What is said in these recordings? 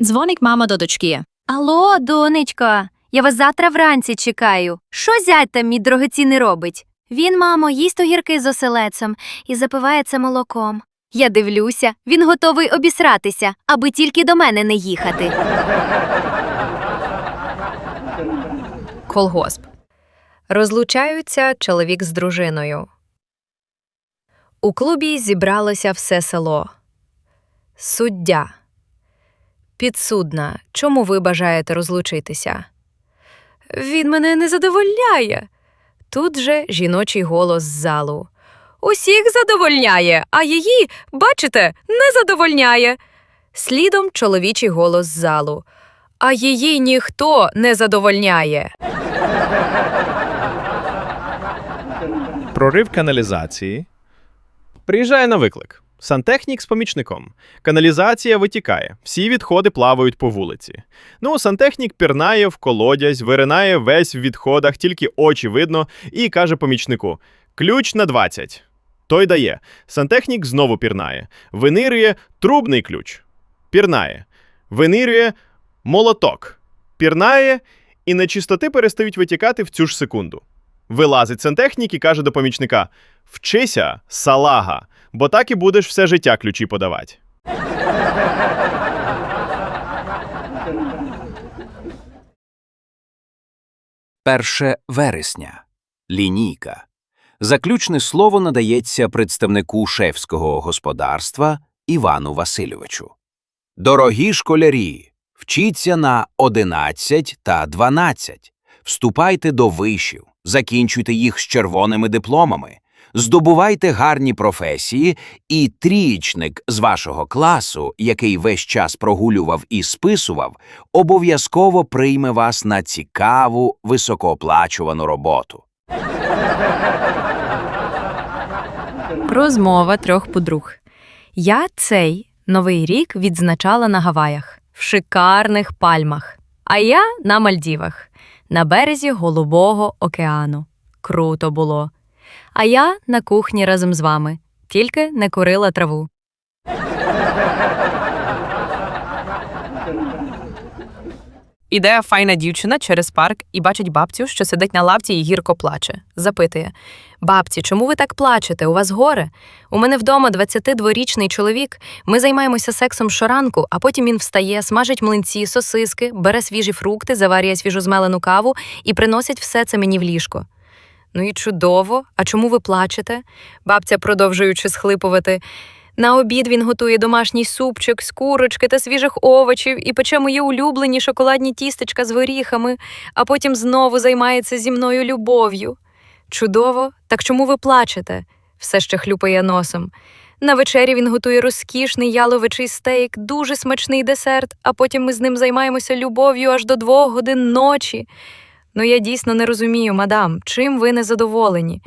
Дзвоник мама до дочки. Алло, донечко, я вас завтра вранці чекаю. Що зять там мій дорогоцінний робить? Він, мамо, їсть огірки з оселецем і запиває це молоком. Я дивлюся, він готовий обісратися, аби тільки до мене не їхати. Колгосп. Розлучаються чоловік з дружиною. У клубі зібралося все село. Суддя. Підсудна. Чому ви бажаєте розлучитися? Він мене не задовольняє. Тут же жіночий голос з залу. Усіх задовольняє, а її, бачите, не задовольняє. Слідом чоловічий голос з залу. А її ніхто не задовольняє. Прорив каналізації. Приїжджає на виклик. Сантехнік з помічником. Каналізація витікає. Всі відходи плавають по вулиці. Ну, сантехнік пірнає в колодязь, виринає весь в відходах, тільки очі видно, і каже помічнику: Ключ на 20. Той дає. Сантехнік знову пірнає. Винирює трубний ключ. Пірнає. Винирює молоток. Пірнає, і нечистоти перестають витікати в цю ж секунду. Вилазить сантехнік і каже до помічника: Вчися, салага, бо так і будеш все життя ключі подавати. Перше вересня. Лінійка. Заключне слово надається представнику шефського господарства Івану Васильовичу. Дорогі школярі, вчіться на 11 та 12. Вступайте до вишів, закінчуйте їх з червоними дипломами, здобувайте гарні професії, і трієчник з вашого класу, який весь час прогулював і списував, обов'язково прийме вас на цікаву, високооплачувану роботу. Розмова трьох подруг. Я цей новий рік відзначала на Гаваях в шикарних пальмах, а я на Мальдівах, на березі Голубого океану. Круто було. А я на кухні разом з вами, тільки не курила траву. Іде файна дівчина через парк і бачить бабцю, що сидить на лавці і гірко плаче. Запитує: Бабці, чому ви так плачете? У вас горе? У мене вдома 22-річний чоловік. Ми займаємося сексом щоранку, а потім він встає, смажить млинці, сосиски, бере свіжі фрукти, заварює свіжозмелену каву і приносить все це мені в ліжко. Ну і чудово. А чому ви плачете? Бабця, продовжуючи схлипувати. На обід він готує домашній супчик з курочки та свіжих овочів і пече мої улюблені шоколадні тістечка з горіхами, а потім знову займається зі мною любов'ю. Чудово, так чому ви плачете? все ще хлюпає носом. На вечері він готує розкішний яловичий стейк, дуже смачний десерт, а потім ми з ним займаємося любов'ю аж до двох годин ночі. Ну я дійсно не розумію, мадам, чим ви не задоволені?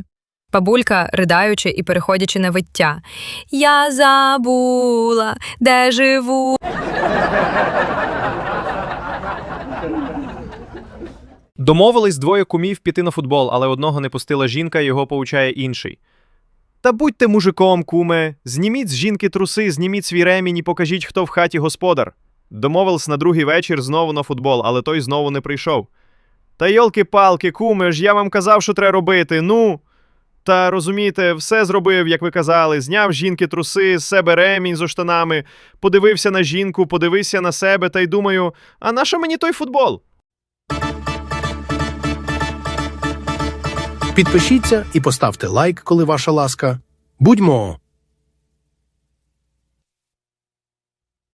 Бабулька, ридаючи і переходячи на виття. Я забула, де живу. Домовились двоє кумів піти на футбол, але одного не пустила жінка, його поучає інший. Та будьте мужиком, куме, зніміть з жінки труси, зніміть свій ремінь і покажіть, хто в хаті господар. Домовились на другий вечір знову на футбол, але той знову не прийшов. Та йолки-палки, куме ж, я вам казав, що треба робити. Ну. Та розумієте, все зробив, як ви казали, зняв жінки труси, з себе ремінь зо штанами, подивився на жінку, подивився на себе та й думаю, а на що мені той футбол? Підпишіться і поставте лайк, коли ваша ласка. Будьмо